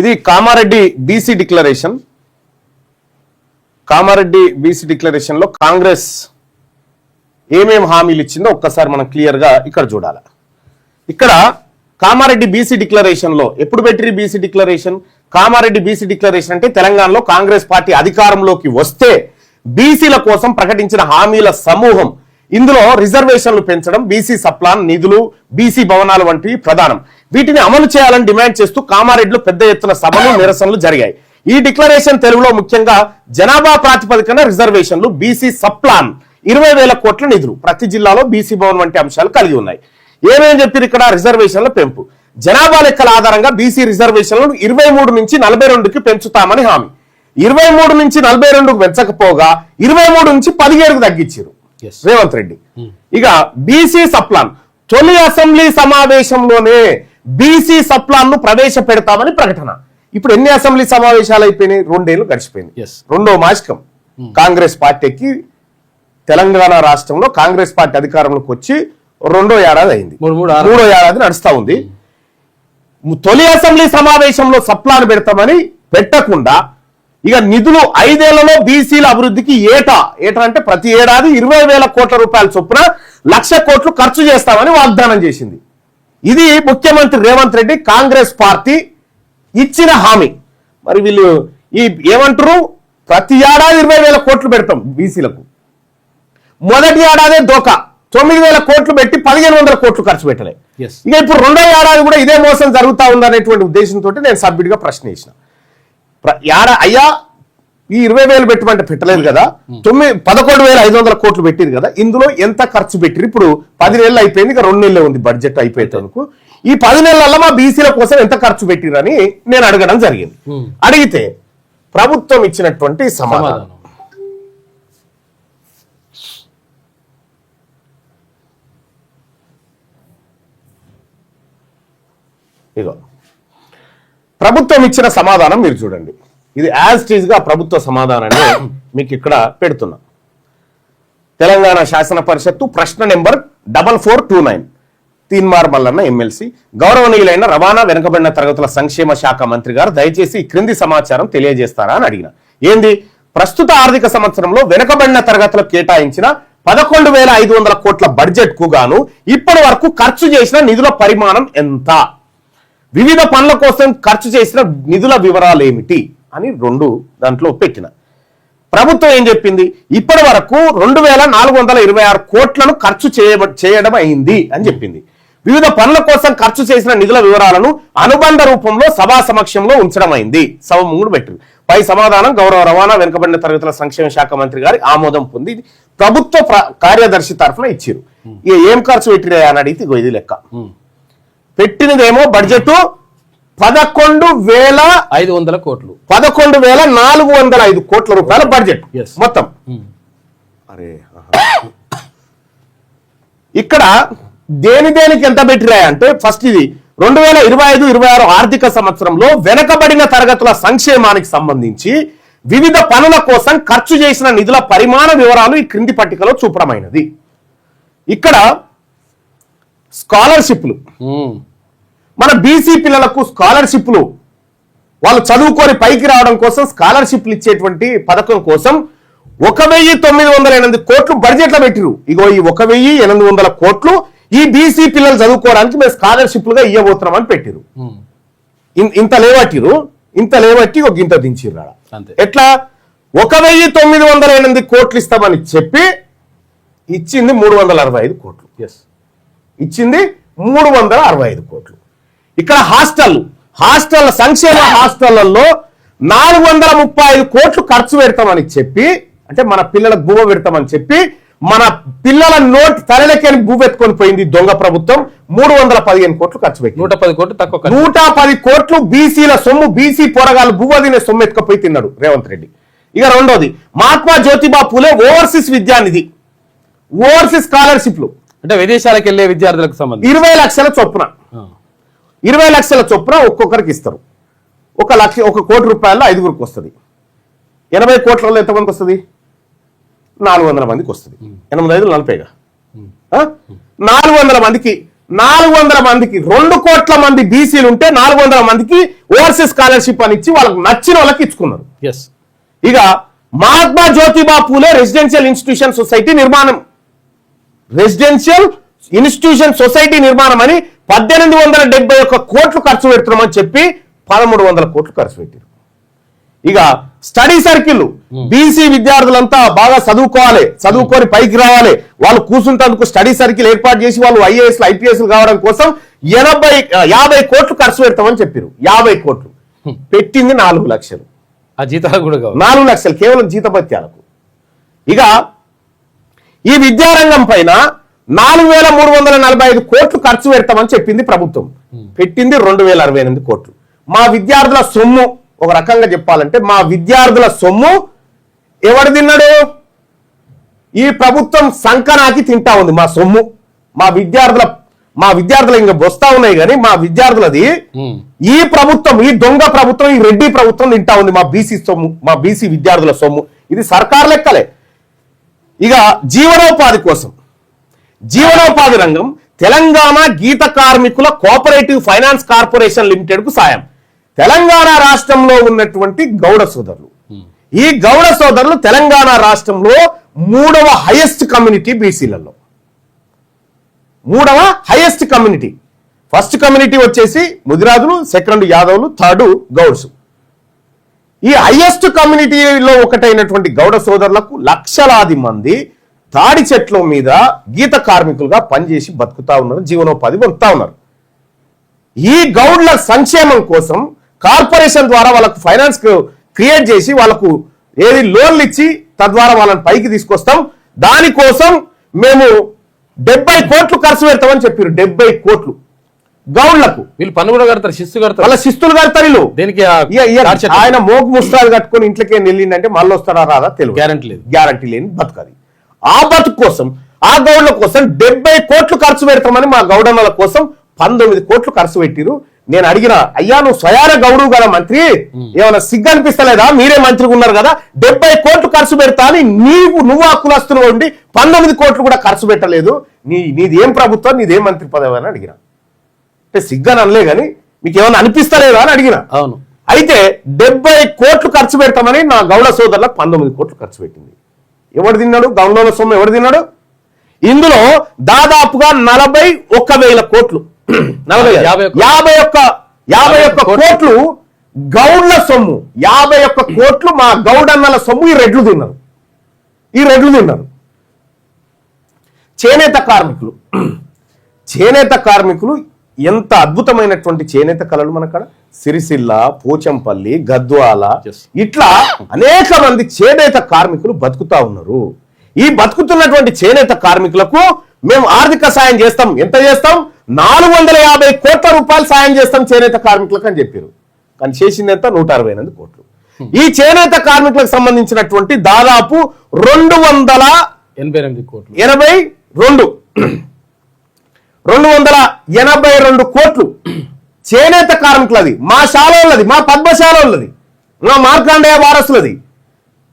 ఇది Kamareddy BC declaration. Kamareddy BC డిక్లరేషన్లో Congress ఏమేమి హామీలు ఇచ్చిందో ఒక్కసారి మనం క్లియర్గా ఇక్కడ చూడాలి. ఇక్కడ కామారెడ్డి బీసీ డిక్లరేషన్లో ఎప్పుడు పెట్టిరి BC declaration? Kamareddy BC declaration అంటే తెలంగాణలో కాంగ్రెస్ పార్టీ అధికారంలోకి వస్తే బీసీల కోసం ప్రకటించిన హామీల సమూహం. ఇందులో రిజర్వేషన్లు పెంచడం బీసీ సప్లాన్ నిధులు బీసీ భవనాలు వంటివి ప్రధానం. వీటిని అమలు చేయాలని డిమాండ్ చేస్తూ కామారెడ్డిలో పెద్ద ఎత్తున సభలు నిరసనలు జరిగాయి. ఈ డిక్లరేషన్ తెలుగులో ముఖ్యంగా జనాభా ప్రాతిపదికన రిజర్వేషన్లు బీసీ సప్లాన్ ఇరవై వేల కోట్ల నిధులు ప్రతి జిల్లాలో బీసీ భవన్ వంటి అంశాలు కలిగి ఉన్నాయి. ఏమేమి చెప్పారు ఇక్కడ రిజర్వేషన్ల పెంపు? జనాభా లెక్కల ఆధారంగా బీసీ రిజర్వేషన్లను ఇరవై మూడు నుంచి నలభై రెండుకి పెంచుతామని హామీ. ఇరవై మూడు నుంచి నలభై రెండుకు పెంచకపోగా ఇరవై మూడు నుంచి పదిహేడుకు తగ్గించారు. రేవంత్ రెడ్డి. ఇక బీసీ సప్లాన్ తొలి అసెంబ్లీ సమావేశంలోనే బీసీ సప్లాన్ను ప్రవేశపెడతామని ప్రకటన. ఇప్పుడు ఎన్ని అసెంబ్లీ సమావేశాలు అయిపోయినాయి? రెండేళ్ళు గడిచిపోయింది. రెండో మాసికం. కాంగ్రెస్ పార్టీకి తెలంగాణ రాష్ట్రంలో కాంగ్రెస్ పార్టీ అధికారంలోకి వచ్చి రెండో ఏడాది అయింది. మూడో ఏడాది నడుస్తా ఉంది. తొలి అసెంబ్లీ సమావేశంలో సప్లాన్ పెడతామని పెట్టకుండా ఇక నిధులు ఐదేళ్ళలో బీసీల అభివృద్ధికి ఏటా? ఏటా అంటే ప్రతి ఏడాది ఇరవై వేల కోట్ల రూపాయల చొప్పున లక్ష కోట్లు ఖర్చు చేస్తామని వాగ్దానం చేసింది. ఇది ముఖ్యమంత్రి రేవంత్ రెడ్డి కాంగ్రెస్ పార్టీ ఇచ్చిన హామీ. మరి వీళ్ళు ఈ ఏమంటారు ప్రతి ఏడాది ఇరవై వేల కోట్లు పెడతాం బీసీలకు. మొదటి ఏడాదే దోకా. తొమ్మిది వేల కోట్లు పెట్టి పదిహేను వందల కోట్లు ఖర్చు పెట్టలే. ఇక ఇప్పుడు రెండో ఏడాది కూడా ఇదే మోసం జరుగుతా ఉందనేటువంటి ఉద్దేశంతో నేను సబ్మిట్గా ప్రశ్న వేసిన. ఏడా అయ్యా ఈ ఇరవై వేలు పెట్టమంటే పెట్టలేదు కదా తొమ్మిది పదకొండు వేల ఐదు వందల కోట్లు పెట్టిరు కదా ఇందులో ఎంత ఖర్చు పెట్టిరు ఇప్పుడు పది నెలలు అయిపోయింది ఇక రెండు నెలలే ఉంది బడ్జెట్ అయిపోయేందుకు ఈ పది నెలల్లో మా బీసీల కోసం ఎంత ఖర్చు పెట్టిరని నేను అడగడం జరిగింది. అడిగితే ప్రభుత్వం ఇచ్చినటువంటి సమాధానం. సమాధానం. ఇగో. ప్రభుత్వం ఇచ్చిన సమాధానం మీరు చూడండి. ఇది యాజ్ టీజ్గా ప్రభుత్వ సమాధానాన్ని మీకు ఇక్కడ పెడుతున్నా. తెలంగాణ శాసన పరిషత్తు ప్రశ్న number double four two nine. Teenmar Mallanna MLC. గౌరవనీయులైన రవాణా వెనుకబడిన తరగతుల సంక్షేమ శాఖ మంత్రి గారు దయచేసి క్రింది సమాచారం తెలియజేస్తారా అని అడిగిన. ఏంది? ప్రస్తుత ఆర్థిక సంవత్సరంలో వెనుకబడిన తరగతులకు కేటాయించిన పదకొండు వేల ఐదు వందల కోట్ల బడ్జెట్కు గాను ఇప్పటి వరకు ఖర్చు చేసిన నిధుల పరిమాణం ఎంత? వివిధ పనుల కోసం ఖర్చు చేసిన నిధుల వివరాలు ఏమిటి? అని రెండు దాంట్లో పెట్టిన. ప్రభుత్వం ఏం చెప్పింది? ఇప్పటి వరకు రెండు వేల నాలుగు వందల ఇరవై ఆరు కోట్లను ఖర్చు చేయడం అయింది అని చెప్పింది. వివిధ పనుల కోసం ఖర్చు చేసిన నిధుల వివరాలను అనుబంధ రూపంలో సభా సమక్షంలో ఉంచడం అయింది. సభ ముందు పెట్టింది. పై సమాధానం గౌరవ రవాణా వెనుకబడిన తరగతుల సంక్షేమ శాఖ మంత్రి గారి ఆమోదం పొంది ప్రభుత్వ ప్ర- కార్యదర్శి తరఫున ఇచ్చారు ఇక ఏం ఖర్చు పెట్టిరా అని అడిగితే ఇది లెక్క. పెట్టినదేమో బడ్జెట్ పదకొండు వేల ఐదు వందల కోట్లు పదకొండు వేల నాలుగు వందల ఐదు కోట్ల రూపాయల బడ్జెట్. మొత్తం Hmm. అరే. ఇక్కడ దేని దేనికి ఎంత పెట్టిరా అంటే ఫస్ట్ ఇది రెండు వేల ఇరవై ఐదు ఇరవై ఆరు ఆర్థిక సంవత్సరంలో వెనకబడిన తరగతుల సంక్షేమానికి సంబంధించి వివిధ పనుల కోసం ఖర్చు చేసిన నిధుల పరిమాణ వివరాలు ఈ క్రింది పట్టికలో చూపడమైనది ఇక్కడ స్కాలర్షిప్లు ఉమ్. మన బీసీ పిల్లలకు స్కాలర్షిప్లు. వాళ్ళు చదువుకొని పైకి రావడం కోసం స్కాలర్షిప్లు ఇచ్చేటువంటి పథకం కోసం ఒక వెయ్యి తొమ్మిది వందల ఎనిమిది కోట్లు బడ్జెట్లో పెట్టిరు. ఇగో ఈ ఒక వెయ్యి ఎనిమిది వందల కోట్లు ఈ బీసీ పిల్లలు చదువుకోవడానికి మేము స్కాలర్షిప్లుగా ఇవ్వబోతున్నామని పెట్టిరు. ఇంత లేవట్టిరు. ఇంత లేవట్టి ఒక గింత దించిర్రు. ఎట్లా? ఒక వెయ్యి తొమ్మిది వందల ఎనిమిది కోట్లు ఇస్తామని చెప్పి ఇచ్చింది మూడు వందల అరవై ఐదు కోట్లు. ఎస్ ఇచ్చింది మూడు వందల అరవై ఐదు కోట్లు. ఇక్కడ హాస్టల్ హాస్టల్ సంక్షేమ హాస్టళ్ళలో నాలుగు వందల ముప్పై ఐదు కోట్లు ఖర్చు పెడతామని చెప్పి అంటే మన పిల్లలకు బువ్వ పెడతామని చెప్పి మన పిల్లల నోట్ తలలకేని బువ్వ ఎత్తుకొని పోయింది దొంగ ప్రభుత్వం. మూడు వందల పదిహేను కోట్లు ఖర్చు పెట్టి నూట పది కోట్లు తక్కువ. నూట పది కోట్లు బీసీల సొమ్ము బీసీ పోరగాళ్ళు బువ్వ తినే సొమ్ము ఎత్తుకపోయి తిన్నాడు రేవంత్ రెడ్డి. ఇక రెండోది మహాత్మా జ్యోతిబా పూలే ఓవర్సీస్ విద్యానిధి ఓవర్సీస్ స్కాలర్షిప్లు. అంటే విదేశాలకు వెళ్ళే విద్యార్థులకు సంబంధించి. ఇరవై లక్షల చొప్పున. ఇరవై లక్షల చొప్పున ఒక్కొక్కరికి ఇస్తారు. ఒక లక్ష ఒక కోటి రూపాయల్లో ఐదుగురికి వస్తుంది. ఎనభై కోట్లలో ఎంతమందికి వస్తుంది? నాలుగు వందల మందికి వస్తుంది. ఎనిమిది ఐదు నలభైగా? నాలుగు వందల మందికి నాలుగు వందల మందికి రెండు కోట్ల మంది బీసీలు ఉంటే నాలుగు వందల మందికి ఓవర్సీస్ స్కాలర్షిప్ అని ఇచ్చి వాళ్ళకి నచ్చిన వాళ్ళకి ఇచ్చుకున్నారు. ఎస్ ఇక Mahatma Jyotiba Phule residential institution society నిర్మాణం. రెసిడెన్షియల్ ఇన్స్టిట్యూషన్ సొసైటీ నిర్మాణం అని పద్దెనిమిది వందల డెబ్బై ఒక్క కోట్లు ఖర్చు పెడుతున్నామని చెప్పి పదమూడు వందల కోట్లు ఖర్చు పెట్టారు. ఇక స్టడీ సర్కిల్ బీసీ విద్యార్థులంతా బాగా చదువుకోవాలి చదువుకొని పైకి రావాలి. వాళ్ళు కూర్చుంటందుకు స్టడీ సర్కిల్ ఏర్పాటు చేసి వాళ్ళు ఐఏఎస్ ఐపీఎస్ కావడం కోసం ఎనభై యాభై కోట్లు ఖర్చు పెడతామని చెప్పారు. యాభై కోట్లు. పెట్టింది నాలుగు లక్షలు. ఆ జీతాలు కూడా నాలుగు లక్షలు కేవలం జీతభత్యాలకు. ఇక ఈ విద్యారంగం పైన నాలుగు వేల మూడు వందల నలభై ఐదు కోట్లు ఖర్చు పెడతామని చెప్పింది ప్రభుత్వం. పెట్టింది రెండు వేల అరవై ఎనిమిది కోట్లు. మా విద్యార్థుల సొమ్ము ఒక రకంగా చెప్పాలంటే మా విద్యార్థుల సొమ్ము ఎవడు తిన్నాడు? ఈ ప్రభుత్వం సంకనాకి తింటా ఉంది మా సొమ్ము. మా విద్యార్థుల మా విద్యార్థులు ఇంకా వస్తా ఉన్నాయి కానీ మా విద్యార్థులది. ఈ ప్రభుత్వం ఈ దొంగ ప్రభుత్వం ఈ రెడ్డి ప్రభుత్వం తింటా ఉంది మా బీసీ సొమ్ము మా బీసీ విద్యార్థుల సొమ్ము. ఇది సర్కార్ లెక్కలే. ఇక జీవనోపాధి కోసం. జీవనోపాధి రంగం తెలంగాణ గీత కార్మికుల కోఆపరేటివ్ ఫైనాన్స్ కార్పొరేషన్ లిమిటెడ్కు సాయం. తెలంగాణ రాష్ట్రంలో ఉన్నటువంటి గౌడ సోదరులు. ఈ గౌడ సోదరులు తెలంగాణ రాష్ట్రంలో మూడవ హైయెస్ట్ కమ్యూనిటీ బీసీలలో. మూడవ హైయెస్ట్ కమ్యూనిటీ. ఫస్ట్ కమ్యూనిటీ వచ్చేసి ముదిరాజులు సెకండ్ యాదవులు థర్డ్ గౌడ్స్. ఈ హైయెస్ట్ కమ్యూనిటీలో ఒకటైనటువంటి గౌడ సోదరులకు లక్షలాది మంది తాడి చెట్ల మీద గీత కార్మికులుగా పనిచేసి బతుకుతా ఉన్నారు జీవనోపాధి పొందుతా ఉన్నారు. ఈ గౌడ్ల సంక్షేమం కోసం కార్పొరేషన్ ద్వారా వాళ్ళకు ఫైనాన్స్ క్రియేట్ చేసి వాళ్ళకు ఏది లోన్లు ఇచ్చి తద్వారా వాళ్ళని పైకి తీసుకొస్తాం. దానికోసం మేము డెబ్బై కోట్లు ఖర్చు పెడతామని చెప్పారు డెబ్బై కోట్లు. గౌడ్లకు. వీళ్ళు పన్ను కూడా కడతారు శిస్తు కడతారు. వాళ్ళ శిస్తులు కడతారు వీళ్ళు. దేనికి? ఆయన మోగు ముస్తాలు కట్టుకొని ఇంట్లోకి వెళ్ళిందంటే మళ్ళీ వస్తాడా రాదా? తెలియదు. Guarantee లేదు. గ్యారంటీ లేని బతుకది ఆ బతుకు కోసం ఆ గౌడ్ల కోసం డెబ్బై కోట్లు ఖర్చు పెడతామని మా గౌడన్నల కోసం పంతొమ్మిది కోట్లు ఖర్చు పెట్టిరు. నేను అడిగిన అయ్యా నువ్వు స్వయాన గౌడు కదా మంత్రి? ఏమైనా సిగ్గు అనిపిస్తలేదా మీరే మంత్రిగా ఉన్నారు కదా? డెబ్బై కోట్లు ఖర్చు పెడతా అని నీవు నువ్వు హక్కులస్తులు ఉండి పంతొమ్మిది కోట్లు కూడా ఖర్చు పెట్టలేదు. నీ నీది ఏం ప్రభుత్వం నీదేం మంత్రి పదవి అని అడిగిన. అంటే సిగ్గని అనలే కానీ మీకు ఏమైనా అనిపిస్తలేదా అని అడిగిన. అవును. అయితే డెబ్బై కోట్లు ఖర్చు పెడతామని నా గౌడ సోదరులకు పంతొమ్మిది కోట్లు ఖర్చు పెట్టింది. ఎవడు తిన్నాడు? గౌండోల సొమ్ము ఎవడు తిన్నాడు? ఇందులో దాదాపుగా నలభై ఒక్క వేల కోట్లు. నలభై యాభై ఒక్క- యాభై ఒక్క. కోట్లు. గౌడ్ల సొమ్ము. యాభై ఒక్క కోట్లు మా గౌడన్నల సొమ్ము ఈ రెడ్లు తిన్నారు. ఈ రెడ్లు తిన్నారు. చేనేత కార్మికులు. చేనేత కార్మికులు ఎంత అద్భుతమైనటువంటి చేనేత కళలు మనకాడ. సిరిసిల్ల పోచంపల్లి గద్వాల. ఇట్లా అనేక మంది చేనేత కార్మికులు బతుకుతా ఉన్నారు. ఈ బతుకుతున్నటువంటి చేనేత కార్మికులకు మేము ఆర్థిక సాయం చేస్తాం. ఎంత చేస్తాం? నాలుగు వందల యాభై కోట్ల రూపాయలు సాయం చేస్తాం చేనేత కార్మికులకు అని చెప్పారు. కానీ చేసింది ఎంత? నూట అరవై ఎనిమిది కోట్లు. ఈ చేనేత కార్మికులకు సంబంధించినటువంటి దాదాపు రెండు వందల ఎనభై ఎనిమిది కోట్లు. ఎనభై రెండు. రెండు వందల ఎనభై రెండు కోట్లు. చేనేత కార్మికులది మా శాలోళ్ళది మా పద్మశాలోళ్ళది మా మార్కాండేయ వారసులది.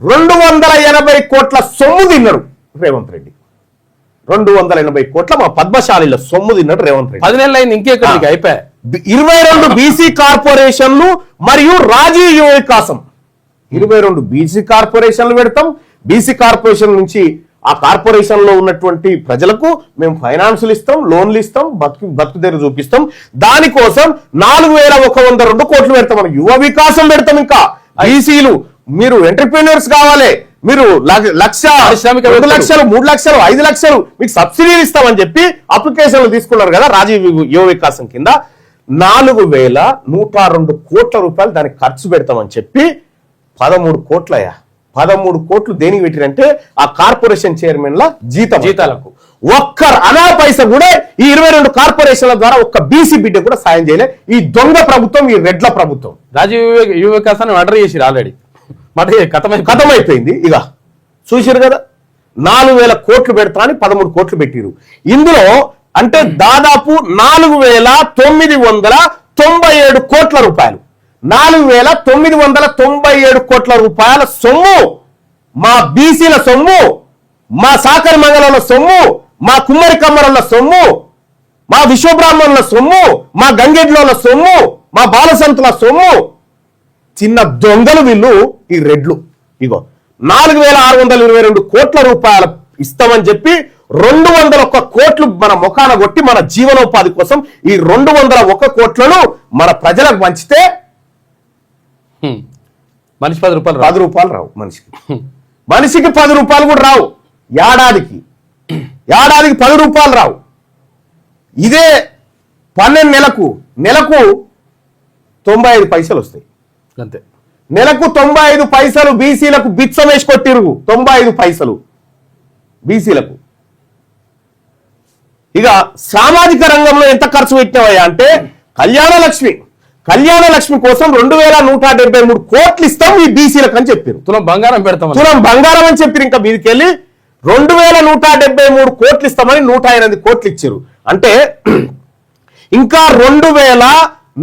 రెండు వందల ఎనభై కోట్ల సొమ్ము తిన్నాడు రేవంత్ రెడ్డి. రెండు వందల ఎనభై కోట్ల మా పద్మశాలిల సొమ్ము తిన్నాడు రేవంత్ రెడ్డి. పది నెలలు అయింది ఇంకెక్కడ అయిపోయా? ఇరవై రెండు బీసీ కార్పొరేషన్లు మరియు రాజీవ్ యువ వికాసం. ఇరవై రెండు బీసీ కార్పొరేషన్లు పెడతాం. బీసీ కార్పొరేషన్ నుంచి ఆ కార్పొరేషన్లో ఉన్నటువంటి ప్రజలకు మేము ఫైనాన్సులు ఇస్తాం లోన్లు ఇస్తాం బతుకు బతుకు తెర చూపిస్తాం. దానికోసం నాలుగు వేల ఒక వంద రెండు కోట్లు పెడతాం. మనం యువ వికాసం పెడతాం ఇంకా. బీసీలు మీరు ఎంటర్ప్రీనర్స్ కావాలి. మీరు లక్ష రెండు. లక్షలు మూడు లక్షలు ఐదు లక్షలు మీకు సబ్సిడీలు ఇస్తామని చెప్పి అప్లికేషన్లు తీసుకున్నారు కదా రాజీవ్ యువ వికాసం కింద. నాలుగు వేల నూట రెండు కోట్ల రూపాయలు దానికి ఖర్చు పెడతామని చెప్పి పదమూడు కోట్లయ్యా. పదమూడు కోట్లు దేనికి పెట్టిరంటే ఆ కార్పొరేషన్ చైర్మన్ల జీతం జీతాలకు. ఒక్క అనా పైస కూడా ఈ ఇరవై రెండు కార్పొరేషన్ల ద్వారా ఒక్క బీసీ బిడ్డ కూడా సాయం చేయలే. ఈ దొంగ ప్రభుత్వం ఈ రెడ్ల ప్రభుత్వం. రాజీవ్ యువ- వికాసాన్ని మర్డర్ చేసిరు ఆల్రెడీ కథమై కథం అయిపోయింది ఇక చూసారు కదా? నాలుగు వేల కోట్లు పెడతా అని పదమూడు కోట్లు పెట్టిరు ఇందులో అంటే దాదాపు నాలుగు వేల తొమ్మిది వందల తొంభై ఏడు కోట్ల రూపాయలు. నాలుగు వేల తొమ్మిది వందల తొంభై ఏడు కోట్ల రూపాయల సొమ్ము. మా బీసీల సొమ్ము మా సాకరి మంగళంలో సొమ్ము మా కుమ్మరి కమ్మరంలో సొమ్ము మా విశ్వబ్రాహ్మణుల సొమ్ము మా గంగెడ్లోల సొమ్ము మా బాలసంతుల సొమ్ము. చిన్న దొంగలు వీళ్ళు ఈ రెడ్లు. ఇగో నాలుగు వేల ఆరు వందల ఇరవై రెండు కోట్ల రూపాయలు ఇస్తామని చెప్పి రెండు వందల ఒక్క కోట్లు మన ముఖాన కొట్టి మన జీవనోపాధి కోసం ఈ రెండు వందల ఒక్క కోట్లను మన ప్రజలకు పంచితే మనిషి పది రూపాయలు పది రూపాయలు రావు మనిషికి. మనిషికి పది రూపాయలు కూడా రావు. ఏడాదికి. ఏడాదికి పది రూపాయలు రావు. ఇదే పన్నెండు నెలకు. నెలకు తొంభై ఐదు పైసలు వస్తాయి. అంతే. నెలకు తొంభై ఐదు పైసలు బీసీలకు బిచ్చం వేసి కొట్టిరు తొంభై ఐదు పైసలు బీసీలకు. ఇక సామాజిక రంగంలో ఎంత ఖర్చు పెట్టినావయ్యా అంటే కళ్యాణ లక్ష్మి కళ్యాణ లక్ష్మి కోసం రెండు వేల నూట డెబ్బై మూడు కోట్లు ఇస్తాం ఈ బీసీలకు అని చెప్పారు. తులం బంగారం పెడతాం తులం బంగారం అని చెప్పారు ఇంకా మీదకి వెళ్ళి రెండు వేల నూట డెబ్బై మూడు కోట్లు ఇస్తామని నూట ఎనిమిది కోట్లు ఇచ్చారు. అంటే ఇంకా రెండు వేల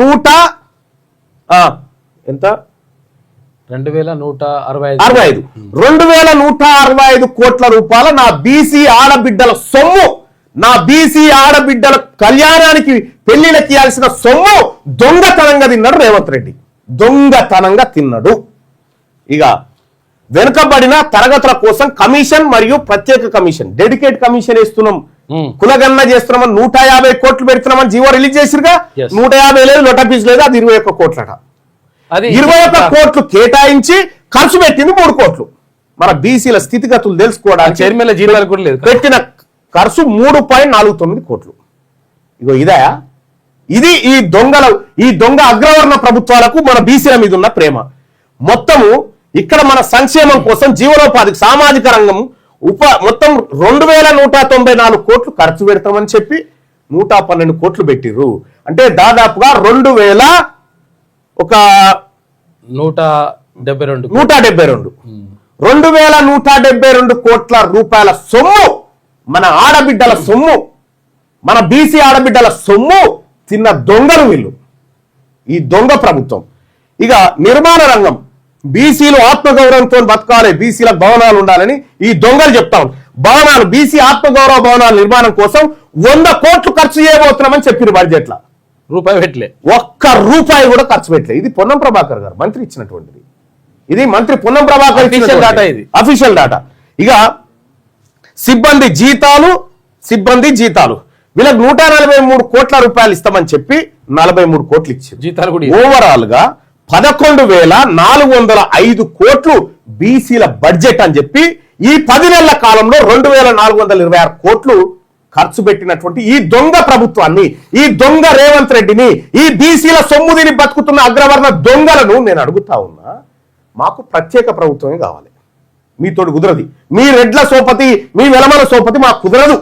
నూట ఆ, ఎంత? రెండు వేల నూట అరవై అరవై ఐదు. రెండు వేల నూట అరవై ఐదు కోట్ల రూపాయల నా బీసీ ఆడబిడ్డల సొమ్ము నా బీసీ ఆడబిడ్డల కళ్యాణానికి పెళ్ళిళ్ళకి ఇవ్వాల్సిన సొమ్ము దొంగతనంగా తిన్నాడు రేవంత్ రెడ్డి. దొంగతనంగా తిన్నాడు. ఇక వెనుకబడిన తరగతుల కోసం కమిషన్ మరియు ప్రత్యేక కమిషన్ డెడికేట్ కమిషన్ ఇస్తున్నాం Hmm. కులగన్న చేస్తున్నామని నూట యాభై కోట్లు పెడుతున్నామని జీవో రిలీజ్ చేసిరుగా. నూట యాభై లేదు లొట పీస్ లేదు అది ఇరవై ఒక్క కోట్లట. ఇరవై ఒక్క కోట్లు కేటాయించి ఖర్చు పెట్టింది మూడు కోట్లు. మన బీసీల స్థితిగతులు తెలుసుకోవడానికి పెట్టిన ఖర్చు మూడు పాయింట్ నాలుగు తొమ్మిది కోట్లు. ఇగో ఇదా? ఇది ఈ దొంగల ఈ దొంగ అగ్రవర్ణ ప్రభుత్వాలకు మన బీసీల మీద ఉన్న ప్రేమ. మొత్తము ఇక్కడ మన సంక్షేమం కోసం జీవనోపాధికి సామాజిక రంగం ఉప మొత్తం రెండు వేల నూట తొంభై నాలుగు కోట్లు ఖర్చు పెడతామని చెప్పి నూట పన్నెండు కోట్లు పెట్టిర్రు. అంటే దాదాపుగా రెండు వేల ఒక నూట డెబ్బై రెండు. నూట డెబ్బై రెండు. రెండు వేల నూట డెబ్బై రెండు కోట్ల రూపాయల సొమ్ము మన ఆడబిడ్డల సొమ్ము మన బీసీ ఆడబిడ్డల సొమ్ము చిన్న దొంగలు వీళ్ళు. ఈ దొంగ ప్రభుత్వం. ఇక నిర్మాణ రంగం. బీసీలు ఆత్మగౌరవంతో బతకాలి బీసీల భవనాలు ఉండాలని ఈ దొంగలు చెప్తాం భవనాలు బీసీ ఆత్మగౌరవ భవనాల నిర్మాణం కోసం వంద కోట్లు ఖర్చు చేయబోతున్నామని చెప్పారు బడ్జెట్ల రూపాయి పెట్టలే. ఒక్క రూపాయి కూడా ఖర్చు పెట్టలేదు ఇది పొన్నం ప్రభాకర్ గారు మంత్రి ఇచ్చినటువంటిది. ఇది మంత్రి పొన్నం ప్రభాకర్ data ఇది. అఫీషియల్ డాటా ఇక సిబ్బంది జీతాలు సిబ్బంది జీతాలు. వీళ్ళకి నూట నలభై మూడు కోట్ల రూపాయలు ఇస్తామని చెప్పి నలభై మూడు కోట్లు ఇచ్చారు జీతాలు కూడా. ఓవరాల్గా పదకొండు వేల నాలుగు వందల ఐదు కోట్లు బీసీల బడ్జెట్ అని చెప్పి ఈ పది నెలల కాలంలో రెండు వేల నాలుగు వందల ఇరవై ఆరు కోట్లు ఖర్చు పెట్టినటువంటి ఈ దొంగ ప్రభుత్వాన్ని ఈ దొంగ రేవంత్ రెడ్డిని ఈ బీసీల సొమ్ముదిని బతుకుతున్న అగ్రవర్ణ దొంగలను నేను అడుగుతా ఉన్నా మాకు ప్రత్యేక ప్రభుత్వమే కావాలి. మీతోటి కుదరది. మీ రెడ్ల సోపతి మీ వెలమల సోపతి మాకు కుదరదు.